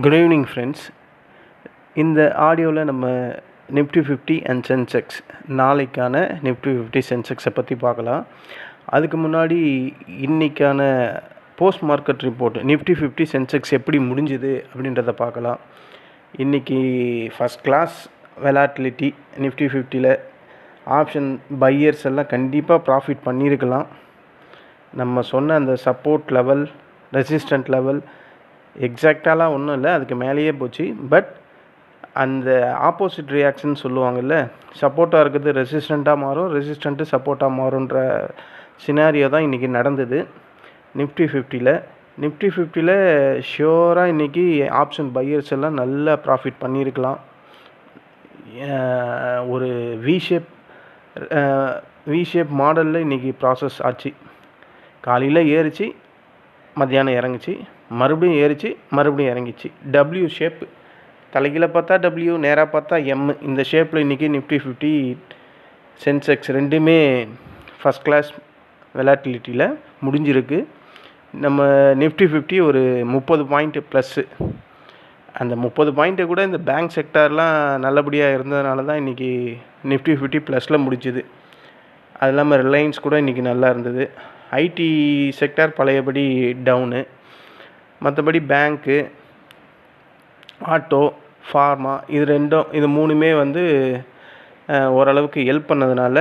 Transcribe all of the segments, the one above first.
Good evening friends இந்த ஆடியோவில் நம்ம நிஃப்டி ஃபிஃப்டி அண்ட் சென்செக்ஸ் நாளைக்கான நிஃப்டி ஃபிஃப்டி சென்செக்ஸை பற்றி பார்க்கலாம். அதுக்கு முன்னாடி இன்றைக்கான post market report Nifty fifty Sensex எப்படி முடிஞ்சுது அப்படின்றத பார்க்கலாம். இன்றைக்கி ஃபஸ்ட் கிளாஸ் வெலாட்டிலிட்டி நிஃப்டி ஃபிஃப்டியில் ஆப்ஷன் பையர்ஸ் எல்லாம் கண்டிப்பாக ப்ராஃபிட் பண்ணியிருக்கலாம். நம்ம சொன்ன அந்த சப்போர்ட் லெவல் ரெசிஸ்டன்ட் லெவல் எக்ஸாக்டாலாம் ஒன்றும் இல்லை அதுக்கு மேலேயே போச்சு. பட் அந்த ஆப்போசிட் ரியாக்ஷன் சொல்லுவாங்கல்ல சப்போர்ட்டாக இருக்கிறது ரெசிஸ்டண்ட்டாக மாறும் ரெசிஸ்டண்ட்டு சப்போர்ட்டாக மாறுன்ற சினாரியோ தான் இன்றைக்கி நடந்தது. நிஃப்டி ஃபிஃப்டியில் நிஃப்டி ஃபிஃப்டியில் ஷியோராக இன்றைக்கி ஆப்ஷன் பையர்ஸ் எல்லாம் நல்லா ப்ராஃபிட் பண்ணியிருக்கலாம். ஒரு வி ஷேப் வி ஷேப் மாடலில் இன்றைக்கி ப்ராசஸ் ஆச்சு. காலையில் ஏறிச்சு மத்தியானம் இறங்குச்சு. மறுபடியும் ஏறிச்சு மறுபடியும் இறங்கிச்சு. டபிள்யூ ஷேப் தலைகீழ பார்த்தா டபிள்யூ நேராக பார்த்தா எம் இந்த ஷேப்பில் இன்றைக்கி நிஃப்டி ஃபிஃப்டி சென்செக்ஸ் ரெண்டுமே ஃபஸ்ட் கிளாஸ் வெலாட்டிலிட்டியில் முடிஞ்சிருக்கு. நம்ம நிஃப்டி ஃபிஃப்டி ஒரு முப்பது பாயிண்ட்டு ப்ளஸ்ஸு அந்த முப்பது பாயிண்ட்டு கூட இந்த பேங்க் செக்டார்லாம் நல்லபடியாக இருந்ததுனால தான் இன்றைக்கி நிஃப்டி ஃபிஃப்டி ப்ளஸில் முடிஞ்சுது. அது இல்லாமல் ரிலையன்ஸ் கூட இன்றைக்கி நல்லா இருந்தது. ஐடி செக்டார் பழையபடி டவுனு மற்றபடி பேங்க்கு ஆட்டோ ஃபார்மா இது ரெண்டும் இது மூணுமே வந்து ஓரளவுக்கு ஹெல்ப் பண்ணதுனால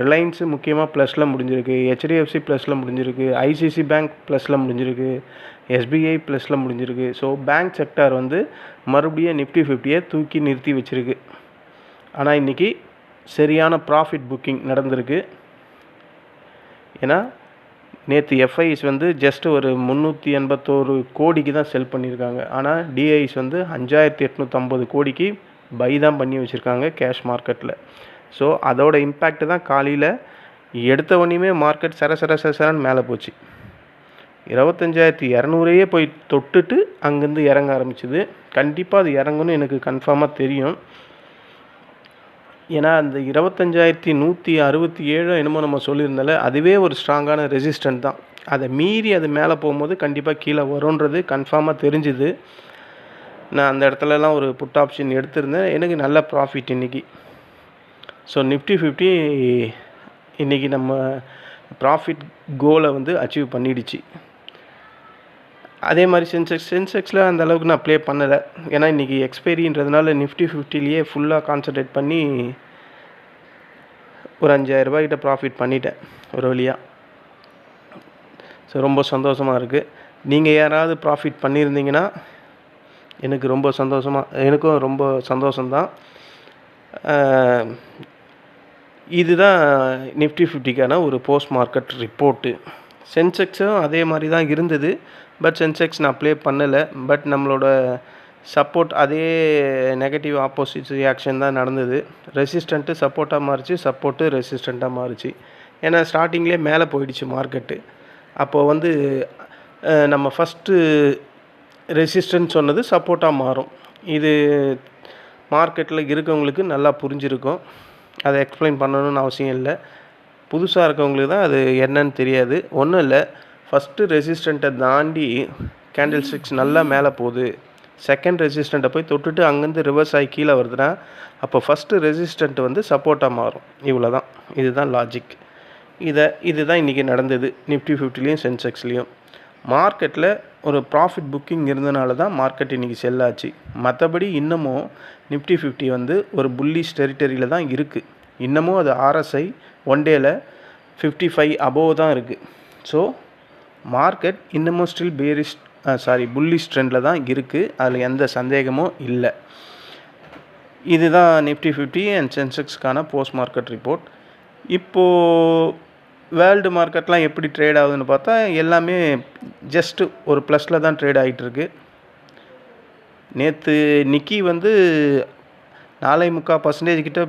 ரிலையன்ஸு முக்கியமாக ப்ளஸில் முடிஞ்சிருக்கு. ஹெச்டிஎஃப்சி ப்ளஸில் முடிஞ்சிருக்கு. ஐசிசி பேங்க் ப்ளஸில் முடிஞ்சிருக்கு. எஸ்பிஐ ப்ளஸில் முடிஞ்சிருக்கு. ஸோ பேங்க் செக்டார் வந்து மறுபடியும் நிஃப்டி ஃபிஃப்டியை தூக்கி நிறுத்தி வச்சுருக்கு. ஆனால் இன்றைக்கி சரியான ப்ராஃபிட் புக்கிங் நடந்திருக்கு. ஏன்னா நேற்று எஃப்ஐஸ் வந்து ஜஸ்ட் ஒரு முந்நூற்றி எண்பத்தோரு கோடிக்கு தான் செல் பண்ணியிருக்காங்க. ஆனால் டிஐஸ் வந்து அஞ்சாயிரத்தி எட்நூற்றம்பது கோடிக்கு பை தான் பண்ணி வச்சுருக்காங்க கேஷ் மார்க்கெட்டில் ஸோ அதோட இம்பேக்ட் தான் காலையில் எடுத்த உடனேயுமே மார்க்கெட் சர சர சர சரன்னு மேலே போச்சு. இருபத்தஞ்சாயிரத்தி இரநூறையே போய் தொட்டுட்டு அங்கேருந்து இறங்க ஆரம்பிச்சிது. கண்டிப்பாக அது இறங்குன்னு எனக்கு கன்ஃபார்மாக தெரியும். ஏன்னா அந்த இருபத்தஞ்சாயிரத்தி நூற்றி அறுபத்தி ஏழு என்னமோ நம்ம சொல்லியிருந்தால அதுவே ஒரு ஸ்ட்ராங்கான ரெசிஸ்டன்ட் தான். அதை மீறி அது மேலே போகும்போது கண்டிப்பாக கீழே வரும்ன்றது கன்ஃபார்மாக தெரிஞ்சுது. நான் அந்த இடத்துலலாம் ஒரு புட் ஆப்ஷன் எடுத்திருந்தேன். எனக்கு நல்ல ப்ராஃபிட் இன்றைக்கி ஸோ நிஃப்டி ஃபிஃப்டி இன்றைக்கி நம்ம ப்ராஃபிட் கோலை வந்து அச்சீவ் பண்ணிடுச்சு. அதே மாதிரி சென்செக்ஸ் சென்செக்ஸில் அந்த அளவுக்கு நான் ப்ளே பண்ணலை. ஏன்னா இன்றைக்கி எக்ஸ்பைரின்றதுனால நிஃப்டி ஃபிஃப்டிலேயே ஃபுல்லாக கான்சன்ட்ரேட் பண்ணி ஒரு அஞ்சாயிரரூபாய்கிட்ட ப்ராஃபிட் பண்ணிட்டேன் ஒரு வழியாக ஸோ ரொம்ப சந்தோஷமாக இருக்குது நீங்கள் யாராவது ப்ராஃபிட் பண்ணியிருந்தீங்கன்னா எனக்கு ரொம்ப சந்தோஷமாக எனக்கும் ரொம்ப சந்தோஷம்தான். இதுதான் நிஃப்டி ஃபிஃப்டிக்கான ஒரு போஸ்ட் மார்க்கெட் ரிப்போர்ட்டு சென்செக்ஸும் அதே மாதிரி தான் இருந்தது. பட் சென்செக்ஸ் நான் ப்ளே பண்ணலை பட் நம்மளோட சப்போர்ட் அதே நெகட்டிவ் ஆப்போசிட் ரியாக்ஷன் தான் நடந்தது. ரெசிஸ்டண்ட்டு சப்போர்ட்டாக மாறிச்சு சப்போர்ட்டு ரெசிஸ்டண்ட்டாக மாறிச்சு. ஏன்னா ஸ்டார்டிங்லேயே மேலே போயிடுச்சு மார்க்கெட்டு அப்போது வந்து நம்ம ஃபஸ்ட்டு ரெசிஸ்டன்ஸ் சொன்னது சப்போர்ட்டாக மாறும். இது மார்க்கெட்டில் இருக்கவங்களுக்கு நல்லா புரிஞ்சிருக்கும். அதை எக்ஸ்பிளைன் பண்ணணும்னு அவசியம் இல்லை. புதுசாக இருக்கவங்களுக்கு தான் அது என்னன்னு தெரியாது. ஒன்றும் இல்லை. ஃபஸ்ட்டு ரெசிஸ்டண்ட்டை தாண்டி கேண்டில் ஸ்டிக்ஸ் நல்லா மேலே போகுது. செகண்ட் ரெசிஸ்டண்ட்டை போய் தொட்டுட்டு அங்கேருந்து ரிவர்ஸ் ஆகி கீழே வருதுன்னா அப்போ ஃபஸ்ட்டு ரெசிஸ்டண்ட் வந்து சப்போர்ட்டாக மாறும். இவ்வளோ தான் இதுதான் லாஜிக் இதை இதுதான் இன்றைக்கி நடந்தது. நிஃப்டி ஃபிஃப்டிலையும் சென்செக்ஸ்லேயும் மார்க்கெட்டில் ஒரு ப்ராஃபிட் புக்கிங் இருந்தனால தான் மார்க்கெட் இன்றைக்கி செல்லாச்சு மற்றபடி இன்னமும் நிஃப்டி ஃபிஃப்டி வந்து ஒரு புல்லிஷ் டெரிட்டரியில் தான் இருக்குது இன்னமும் அது ஆர்எஸ்ஐ ஒன் டேயில் ஃபிஃப்டி ஃபைவ் அபோவ் தான் இருக்குது ஸோ மார்க்கெட் இன்னமும் ஸ்டில் பேரிஷ் சாரி புல்லிஷ் ட்ரெண்டில் தான் இருக்குது அதில் எந்த சந்தேகமும் இல்லை. இதுதான் நிஃப்டி ஃபிஃப்டி அண்ட் சென்செக்ஸ்க்கான போஸ்ட் மார்க்கெட் ரிப்போர்ட் இப்போது வேர்ல்டு மார்க்கெட்லாம் எப்படி ட்ரேட் ஆகுதுன்னு பார்த்தா எல்லாமே ஜஸ்ட்டு ஒரு ப்ளஸில் தான் ட்ரேட் ஆகிட்டுருக்கு நேற்று நிக்கி வந்து நாலே முக்கால் பர்சன்டேஜ் கிட்ட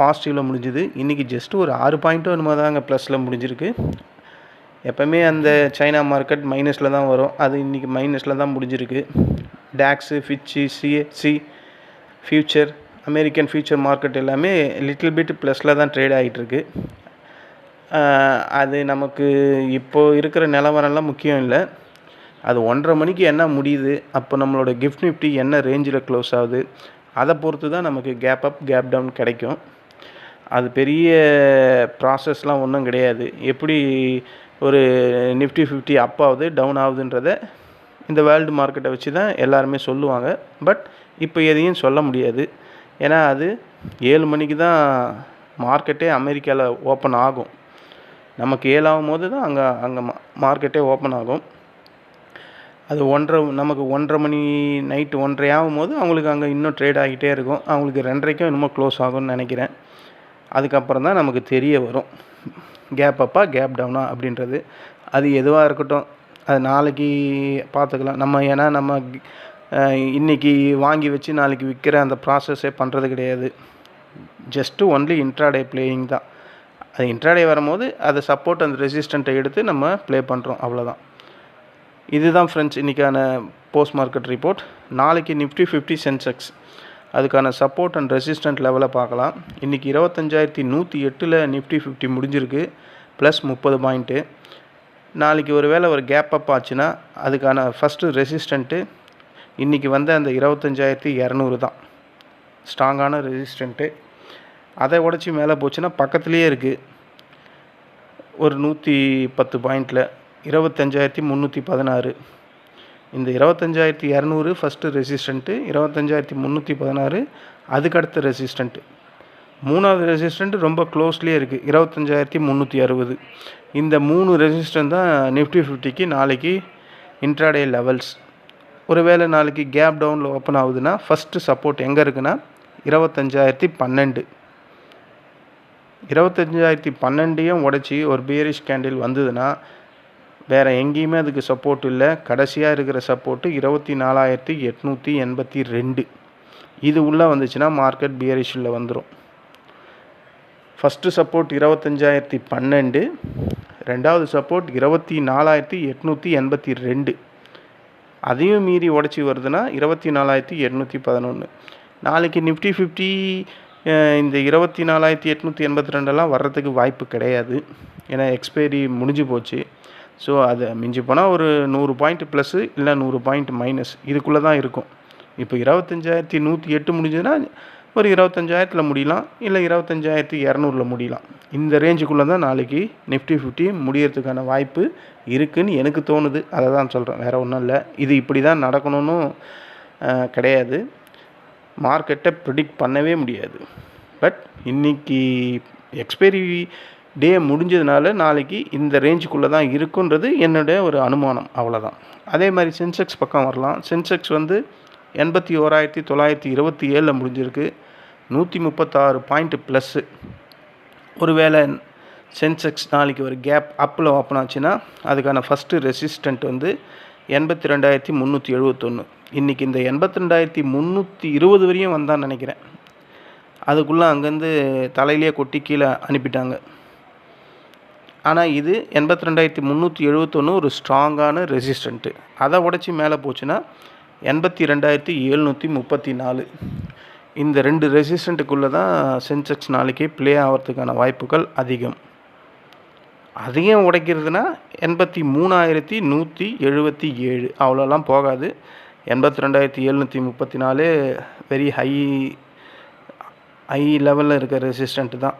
பாசிட்டிவில் முடிஞ்சுது. இன்றைக்கி ஜஸ்ட்டு ஒரு ஆறு பாயிண்ட்டும் என்னமோ தாங்க ப்ளஸில் முடிஞ்சிருக்கு. எப்போவுமே அந்த சைனா மார்க்கெட் மைனஸில் தான் வரும். அது இன்றைக்கி மைனஸில் தான் முடிஞ்சிருக்கு. டேக்ஸு ஃபிச்சு CSC future American future market எல்லாமே லிட்டில் பிட் ப்ளஸில் தான் ட்ரேட் ஆகிட்டுருக்கு அது நமக்கு இப்போது இருக்கிற நிலவரம்லாம் முக்கியம் இல்லை. அது ஒன்றரை மணிக்கு என்ன முடியுது? அப்போ நம்மளோட கிஃப்ட் நிஃப்டி என்ன ரேஞ்சில் க்ளோஸ் ஆகுது? அதை பொறுத்து தான் நமக்கு கேப் அப் கேப் டவுன் கிடைக்கும். அது பெரிய ப்ராசஸ்லாம் ஒன்றும் கிடையாது. எப்படி ஒரு நிஃப்டி ஃபிஃப்டி அப் ஆகுது டவுன் ஆகுதுன்றத இந்த வேர்ல்டு மார்க்கெட்டை வச்சு தான் எல்லாருமே சொல்லுவாங்க. பட் இப்போ எதையும் சொல்ல முடியாது. ஏன்னா அது ஏழு மணிக்கு தான் மார்க்கெட்டே அமெரிக்காவில் ஓப்பன் ஆகும். நமக்கு ஏழாகும் போது தான் அங்கே அங்கே மா மார்க்கெட்டே ஓப்பன் ஆகும். அது ஒன்றரை நமக்கு ஒன்றரை மணி நைட்டு ஒன்றரை ஆகும் போது அவங்களுக்கு அங்கே இன்னும் ட்ரேட் ஆகிட்டே இருக்கும். அவங்களுக்கு ரெண்டரைக்கும் இன்னமும் க்ளோஸ் ஆகும்னு நினைக்கிறேன். அதுக்கப்புறம் தான் நமக்கு தெரிய வரும். கேப் அப்பா கேப் டவுனா அப்படின்றது. அது எதுவாக இருக்கட்டும் அது நாளைக்கு பார்த்துக்கலாம். நம்ம ஏன்னா நம்ம இன்றைக்கி வாங்கி வச்சு நாளைக்கு விற்கிற அந்த ப்ராசஸே பண்ணுறது கிடையாது. ஜஸ்ட்டு ஒன்லி இன்ட்ராடே பிளேயிங் தான். அது இன்ட்ராடே வரும்போது அதை சப்போர்ட் அந்த ரெசிஸ்டண்ட்டை எடுத்து நம்ம ப்ளே பண்ணுறோம் அவ்வளோதான் இதுதான் ஃப்ரெண்ட்ஸ் இன்றைக்கான போஸ்ட் மார்க்கெட் ரிப்போர்ட் நாளைக்கு நிஃப்டி ஃபிஃப்டி சென்செக்ஸ் அதுக்கான சப்போர்ட் அண்ட் ரெசிஸ்டன்ட் லெவலை பார்க்கலாம். இன்றைக்கி இருபத்தஞ்சாயிரத்தி நூற்றி எட்டில் நிஃப்டி ஃபிஃப்டி முடிஞ்சிருக்கு. ப்ளஸ் முப்பது பாயிண்ட்டு நாளைக்கு ஒரு வேளை ஒரு கேப் அப் ஆச்சுன்னா அதுக்கான ஃபஸ்ட்டு ரெசிஸ்டண்ட்டு இன்றைக்கி வந்த அந்த இருபத்தஞ்சாயிரத்தி இரநூறு தான். ஸ்ட்ராங்கான ரெசிஸ்டண்ட்டு அதை உடச்சி மேலே போச்சுன்னா பக்கத்துலேயே இருக்குது ஒரு நூற்றி பத்து பாயிண்டில் இருபத்தஞ்சாயிரத்தி முந்நூற்றி பதினாறு. இந்த இருபத்தஞ்சாயிரத்தி இரநூறு ஃபஸ்ட்டு ரெசிஸ்டண்ட்டு இருபத்தஞ்சாயிரத்தி முந்நூற்றி பதினாறு அதுக்கடுத்த ரெசிஸ்டண்ட்டு மூணாவது ரெசிஸ்டண்ட் ரொம்ப க்ளோஸ்லேயே இருக்குது இருபத்தஞ்சாயிரத்தி முந்நூற்றி அறுபது. இந்த மூணு ரெசிஸ்டன்ட் தான் நிஃப்டி ஃபிஃப்டிக்கு நாளைக்கு இன்ட்ராடே லெவல்ஸ் ஒருவேளை நாளைக்கு கேப் டவுனில் ஓப்பன் ஆகுதுன்னா ஃபஸ்ட்டு சப்போர்ட் எங்கே இருக்குன்னா இருபத்தஞ்சாயிரத்தி பன்னெண்டு. இருபத்தஞ்சாயிரத்தி பன்னெண்டையும் உடச்சி ஒரு பியரிஷ் கேண்டில் வந்ததுன்னா வேறு எங்கேயுமே அதுக்கு சப்போர்ட் இல்லை. கடைசியாக இருக்கிற சப்போர்ட்டு இருபத்தி நாலாயிரத்தி எட்நூற்றி எண்பத்தி ரெண்டு. இது உள்ளே வந்துச்சுன்னா மார்க்கெட் பியரிஷில் வந்துடும் ஃபஸ்ட்டு சப்போர்ட் இருபத்தஞ்சாயிரத்தி பன்னெண்டு. ரெண்டாவது சப்போர்ட் இருபத்தி நாலாயிரத்தி எட்நூற்றி எண்பத்தி ரெண்டு. அதையும் மீறி உடச்சி வருதுன்னா இருபத்தி நாலாயிரத்தி எட்நூற்றி பதினொன்று நாளைக்கு நிஃப்டி ஃபிஃப்டி இந்த இருபத்தி நாலாயிரத்தி எட்நூற்றி எண்பத்தி ரெண்டெல்லாம் வர்றதுக்கு வாய்ப்பு கிடையாது. ஏன்னா எக்ஸ்பைரி முடிஞ்சு போச்சு. ஸோ அது மிஞ்சி போனால் ஒரு நூறு பாயிண்ட் ப்ளஸ்ஸு இல்லை நூறு பாயிண்ட் மைனஸ் இதுக்குள்ளே தான் இருக்கும். இப்போ இருபத்தஞ்சாயிரத்தி நூற்றி எட்டு முடிஞ்சதுன்னா ஒரு இருபத்தஞ்சாயிரத்தில் முடியலாம் இல்லை இருபத்தஞ்சாயிரத்தி இரநூறுல முடியலாம். இந்த ரேஞ்சுக்குள்ளே தான் நாளைக்கு நிஃப்டி ஃபிஃப்டி முடியறதுக்கான வாய்ப்பு இருக்குதுன்னு எனக்கு தோணுது. அதை தான் சொல்கிறேன் வேறு ஒன்றும் இல்லை. இது இப்படி தான் நடக்கணும்னு கிடையாது. மார்க்கெட்டை ப்ரிடிக்ட் பண்ணவே முடியாது. பட் இன்றைக்கி எக்ஸ்பைரி டே முடிஞ்சதுனால நாளைக்கு இந்த ரேஞ்சுக்குள்ளே தான் இருக்குன்றது என்னுடைய ஒரு அனுமானம். அவ்வளோதான் அதே மாதிரி சென்செக்ஸ் பக்கம் வரலாம். சென்செக்ஸ் வந்து எண்பத்தி ஓராயிரத்தி தொள்ளாயிரத்தி இருபத்தி ஏழில் முடிஞ்சிருக்கு. நூற்றி முப்பத்தாறு பாயிண்ட்டு ப்ளஸ்ஸு ஒருவேளை சென்செக்ஸ் நாளைக்கு ஒரு கேப் அப்பில் ஓப்பன் ஆச்சுன்னா அதுக்கான ஃபஸ்ட்டு ரெசிஸ்டண்ட் வந்து எண்பத்தி ரெண்டாயிரத்தி முந்நூற்றி எழுபத்தொன்று இன்றைக்கி இந்த எண்பத்தி ரெண்டாயிரத்தி முந்நூற்றி இருபது வரையும் வந்தான்னு நினைக்கிறேன். அதுக்குள்ளே அங்கேருந்து தலையிலேயே கொட்டி கீழே அனுப்பிட்டாங்க. ஆனால் இது எண்பத்தி ரெண்டாயிரத்தி முந்நூற்றி எழுபத்தொன்று ஒரு ஸ்ட்ராங்கான ரெசிஸ்டண்ட்டு அதை உடச்சி மேலே போச்சுன்னா எண்பத்தி ரெண்டாயிரத்தி எழுநூற்றி முப்பத்தி நாலு. இந்த ரெண்டு ரெசிஸ்டண்ட்டுக்குள்ளே தான் சென்செக்ஸ் நாளைக்கு ப்ளே ஆகிறதுக்கான வாய்ப்புகள் அதிகம். அதையும் உடைக்கிறதுனா எண்பத்தி மூணாயிரத்தி நூற்றி எழுபத்தி ஏழு. அவ்வளோலாம் போகாது. எண்பத்தி ரெண்டாயிரத்தி எழுநூற்றி முப்பத்தி நாலு வெரி ஹை ஹை லெவலில் இருக்க ரெசிஸ்டண்ட்டு தான்.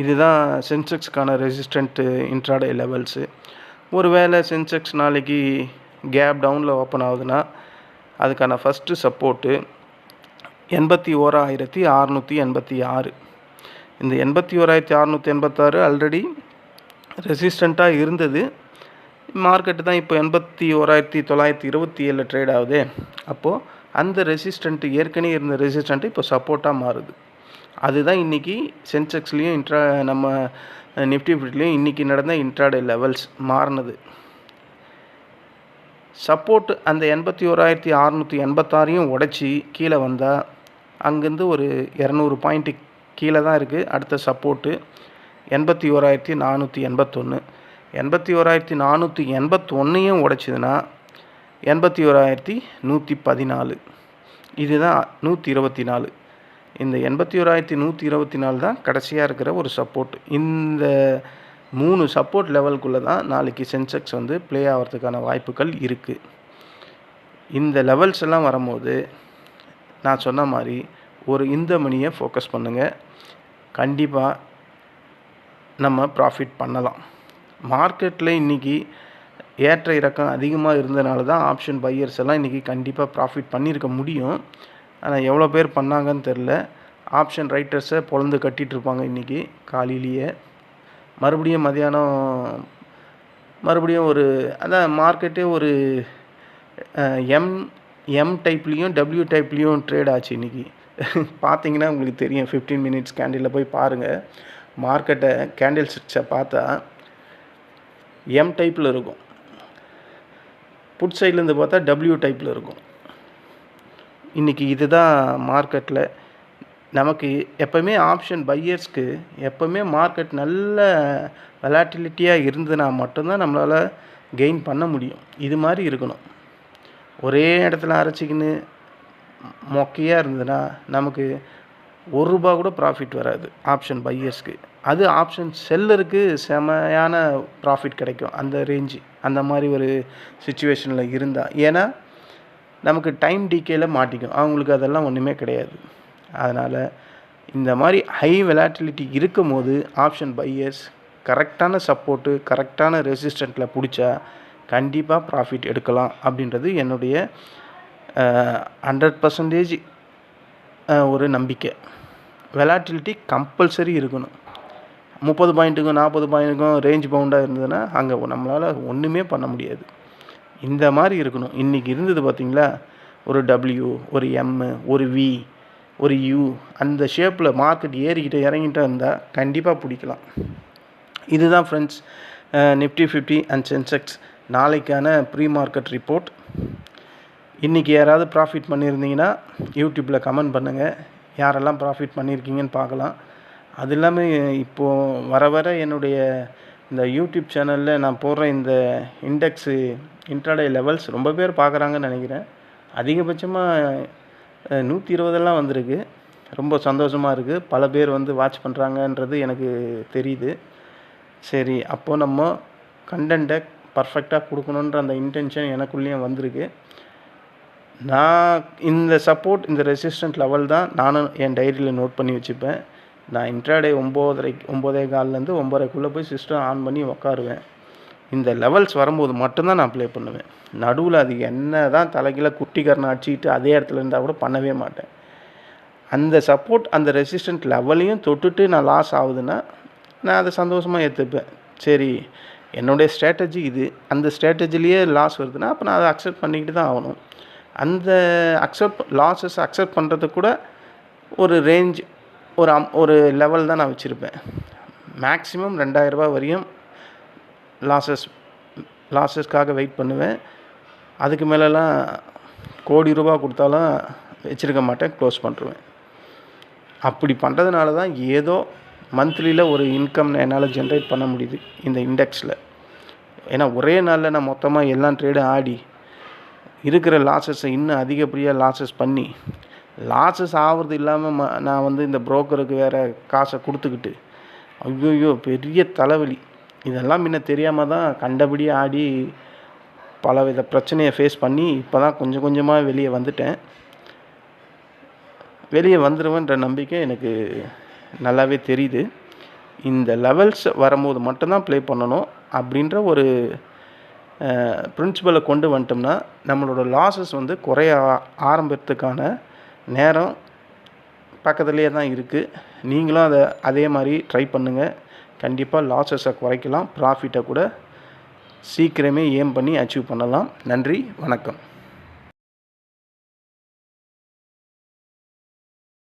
இதுதான் சென்செக்ஸ்க்கான ரெசிஸ்டண்ட்டு இன்ட்ராடே லெவல்ஸு ஒருவேளை சென்செக்ஸ் நாளைக்கு கேப் டவுனில் ஓப்பன் ஆகுதுன்னா அதுக்கான ஃபஸ்ட்டு சப்போர்ட்டு எண்பத்தி ஓராயிரத்தி அறநூற்றி எண்பத்தி ஆறு. இந்த எண்பத்தி ஓராயிரத்தி அறநூற்றி எண்பத்தாறு ஆல்ரெடி ரெசிஸ்டண்ட்டாக இருந்தது. மார்க்கெட்டு தான் இப்போ எண்பத்தி ஓராயிரத்தி தொள்ளாயிரத்தி இருபத்தி ஏழில் ட்ரேட் ஆகுது. அப்போது அந்த ரெசிஸ்டண்ட்டு ஏற்கனவே இருந்த ரெசிஸ்டண்ட்டு இப்போ சப்போர்ட்டாக மாறுது. அதுதான் இன்றைக்கி சென்செக்ஸ்லேயும் இன்ட்ரா நம்ம நிஃப்டி ஃபிஃப்டிலையும் இன்றைக்கி நடந்த இன்ட்ராடே லெவல்ஸ் மாறினது. சப்போர்ட் அந்த எண்பத்தி ஓராயிரத்தி அறநூற்றி எண்பத்தாறையும் உடச்சி கீழே வந்தால் அங்கேருந்து ஒரு இரநூறு பாயிண்ட்டு கீழே தான் இருக்குது அடுத்த சப்போர்ட்டு எண்பத்தி ஓராயிரத்தி நானூற்றி எண்பத்தொன்று எண்பத்தி ஓராயிரத்தி நானூற்றி எண்பத்தொன்னையும் உடைச்சிதுன்னா எண்பத்தி ஓராயிரத்தி நூற்றி பதினாலு. இதுதான் நூற்றி இருபத்தி நாலு. இந்த எண்பத்தி ஓராயிரத்தி நூற்றி இருபத்தி நாலு தான் கடைசியாக இருக்கிற ஒரு சப்போர்ட் இந்த மூணு சப்போர்ட் லெவலுக்குள்ளே தான் நாளைக்கு சென்செக்ஸ் வந்து ப்ளே ஆகிறதுக்கான வாய்ப்புகள் இருக்குது இந்த லெவல்ஸ் எல்லாம் வரும்போது நான் சொன்ன மாதிரி ஒரு இந்த மணியை ஃபோக்கஸ் பண்ணுங்கள் கண்டிப்பாக நம்ம ப்ராஃபிட் பண்ணலாம். மார்க்கெட்டில் இன்றைக்கி ஏற்ற இறக்கம் அதிகமாக இருந்தனால தான் ஆப்ஷன் பையர்ஸ் எல்லாம் இன்றைக்கி கண்டிப்பாக ப்ராஃபிட் பண்ணியிருக்க முடியும். ஆனால் எவ்வளோ பேர் பண்ணாங்கன்னு தெரில ஆப்ஷன் ரைட்டர்ஸை பொழந்து கட்டிகிட்டு இருப்பாங்க இன்றைக்கி காலையிலேயே. மறுபடியும் மதியானம் மறுபடியும் ஒரு அதான் மார்க்கெட்டே ஒரு எம் எம் டைப்லேயும் டபிள்யூ டைப்லேயும் ட்ரேட் ஆச்சு இன்றைக்கி பார்த்தீங்கன்னா உங்களுக்கு தெரியும் ஃபிஃப்டீன் மினிட்ஸ் கேண்டிலில் போய் பாருங்கள் மார்க்கெட்டை கேண்டில் ஸ்டிக்ஸை பார்த்தா எம் டைப்பில் இருக்கும். புட் சைட்லேருந்து பார்த்தா டபிள்யூ டைப்பில் இருக்கும். இன்றைக்கி இதுதான் மார்க்கெட்டில் நமக்கு எப்போவுமே ஆப்ஷன் பையர்ஸ்க்கு எப்போவுமே மார்க்கெட் நல்ல வெலாட்டிலிட்டியாக இருந்ததுனா மட்டும்தான் நம்மளால் கெயின் பண்ண முடியும். இது மாதிரி இருக்கணும். ஒரே இடத்துல அரைச்சிக்கின்னு மொக்கையாக இருந்ததுன்னா நமக்கு ஒரு ரூபா கூட ப்ராஃபிட் வராது ஆப்ஷன் பையர்ஸ்க்கு அது ஆப்ஷன் செல்லருக்கு செமையான ப்ராஃபிட் கிடைக்கும். அந்த ரேஞ்சு அந்த மாதிரி ஒரு சுச்சுவேஷனில் இருந்தால் ஏன்னா நமக்கு டைம் டீக்கேல மாட்டிக்கும். அவங்களுக்கு அதெல்லாம் ஒன்றுமே கிடையாது. அதனால் இந்த மாதிரி ஹை வெலாட்டிலிட்டி இருக்கும் போது ஆப்ஷன் பையர்ஸ் கரெக்டான சப்போர்ட்டு கரெக்டான ரெசிஸ்டண்ட்டில் பிடிச்சா கண்டிப்பாக ப்ராஃபிட் எடுக்கலாம் அப்படின்றது என்னுடைய ஹண்ட்ரட் பர்சன்டேஜ் ஒரு நம்பிக்கை. வெலாட்டிலிட்டி கம்பல்சரி இருக்கணும். முப்பது பாயிண்ட்டுக்கும் நாற்பது பாயிண்ட்டுக்கும் ரேஞ்ச் பவுண்டாக இருந்ததுன்னா அங்கே நம்மளால் ஒன்றுமே பண்ண முடியாது. இந்த மாதிரி இருக்கணும். இன்றைக்கி இருந்தது பார்த்திங்களா ஒரு டபிள்யூ ஒரு எம்மு ஒரு வி ஒரு யூ அந்த ஷேப்பில் மார்க்கெட் ஏறிக்கிட்டு இறங்கிட்டு இருந்தால் கண்டிப்பாக பிடிக்கலாம். இதுதான் friends Nifty fifty and Sensex நாளைக்கான ப்ரீ மார்க்கெட் ரிப்போர்ட் இன்றைக்கி யாராவது ப்ராஃபிட் பண்ணியிருந்தீங்கன்னா யூடியூப்பில் கமெண்ட் பண்ணுங்கள் யாரெல்லாம் ப்ராஃபிட் பண்ணியிருக்கீங்கன்னு பார்க்கலாம். அது இல்லாமல் இப்போது வர வர என்னுடைய இந்த யூடியூப் சேனலில் நான் போடுற இந்த இண்டெக்ஸு இன்ட்ராடே லெவல்ஸ் ரொம்ப பேர் பார்க்குறாங்கன்னு நினைக்கிறேன். அதிகபட்சமாக நூற்றி இருபதெல்லாம் வந்திருக்கு. ரொம்ப சந்தோஷமாக இருக்குது பல பேர் வந்து வாட்ச் பண்ணுறாங்கன்றது எனக்கு தெரியுது. சரி அப்போது நம்ம கண்டென்ட்டை பர்ஃபெக்டாக கொடுக்கணுன்ற அந்த இன்டென்ஷன் எனக்குள்ளேயும் வந்திருக்கு. நான் இந்த சப்போர்ட் இந்த ரெசிஸ்டன்ட் லெவல் தான் நானும் என் டைரியில் நோட் பண்ணி வச்சுப்பேன். நான் இன்ட்ராடே ஒம்போதரை ஒம்போதே கால்லேருந்து ஒம்போதரைக்குள்ளே போய் சிஸ்டம் ஆன் பண்ணி உக்காருவேன். இந்த லெவல்ஸ் வரும்போது மட்டும்தான் நான் ப்ளே பண்ணுவேன். நடுவில் அது என்ன தான் தலைகீழ குட்டிக்காரனை அடிச்சுக்கிட்டு அதே இடத்துல இருந்தால் கூட பண்ணவே மாட்டேன். அந்த சப்போர்ட் அந்த ரெசிஸ்டன்ட் லெவலையும் தொட்டுட்டு நான் லாஸ் ஆகுதுன்னா நான் அதை சந்தோஷமாக ஏற்றுப்பேன் சரி என்னுடைய ஸ்ட்ராட்டஜி இது. அந்த ஸ்ட்ராட்டஜிலேயே லாஸ் வருதுன்னா அப்போ நான் அதை அக்செப்ட் பண்ணிக்கிட்டு தான் ஆகணும். அந்த அக்செப்ட் லாஸஸ் அக்செப்ட் பண்ணுறதுக்கு கூட ஒரு ரேஞ்ச் ஒரு அம் ஒரு லெவல் தான் நான் வச்சுருப்பேன். மேக்ஸிமம் ரெண்டாயிரரூபா வரையும் லாஸஸ் லாஸஸ்க்காக வெயிட் பண்ணுவேன். அதுக்கு மேலெலாம் கோடி ரூபா கொடுத்தாலும் வச்சுருக்க மாட்டேன் க்ளோஸ் பண்ணுருவேன் அப்படி பண்ணுறதுனால தான் ஏதோ மந்த்லியில் ஒரு இன்கம் என்னால் ஜென்ரேட் பண்ண முடியுது இந்த இண்டெக்ஸில் ஏன்னா ஒரே நாளில் நான் மொத்தமாக எல்லாம் ட்ரேடும் ஆடி இருக்கிற லாஸஸை இன்னும் அதிகப்படியாக லாஸஸ் பண்ணி லாஸஸ் ஆகிறது இல்லாமல் ம நான் வந்து இந்த புரோக்கருக்கு வேறு காசை கொடுத்துக்கிட்டு ஐயோயோ பெரிய தலைவலி. இதெல்லாம் முன்ன தெரியாமல் தான் கண்டபடியாக ஆடி பலவித பிரச்சனையை ஃபேஸ் பண்ணி இப்போ தான் கொஞ்சம் கொஞ்சமாக வெளியே வந்துட்டேன். வெளியே வந்துடுவேன்ற நம்பிக்கை எனக்கு நல்லாவே தெரியுது. இந்த லெவல்ஸ் வரும்போது மட்டும்தான் ப்ளே பண்ணணும் அப்படின்ற ஒரு பிரின்சிபலை கொண்டு வந்துட்டோம்னா நம்மளோட லாஸஸ் வந்து குறைய ஆரம்பிக்கிறதுக்கான நேரம் பக்கத்துலேயே தான் இருக்குது நீங்களும் அதை அதே மாதிரி ட்ரை பண்ணுங்கள் கண்டிப்பாக லாஸஸை குறைக்கலாம். ப்ராஃபிட்டை கூட சீக்கிரமே ஏம் பண்ணி அச்சீவ் பண்ணலாம். நன்றி வணக்கம்.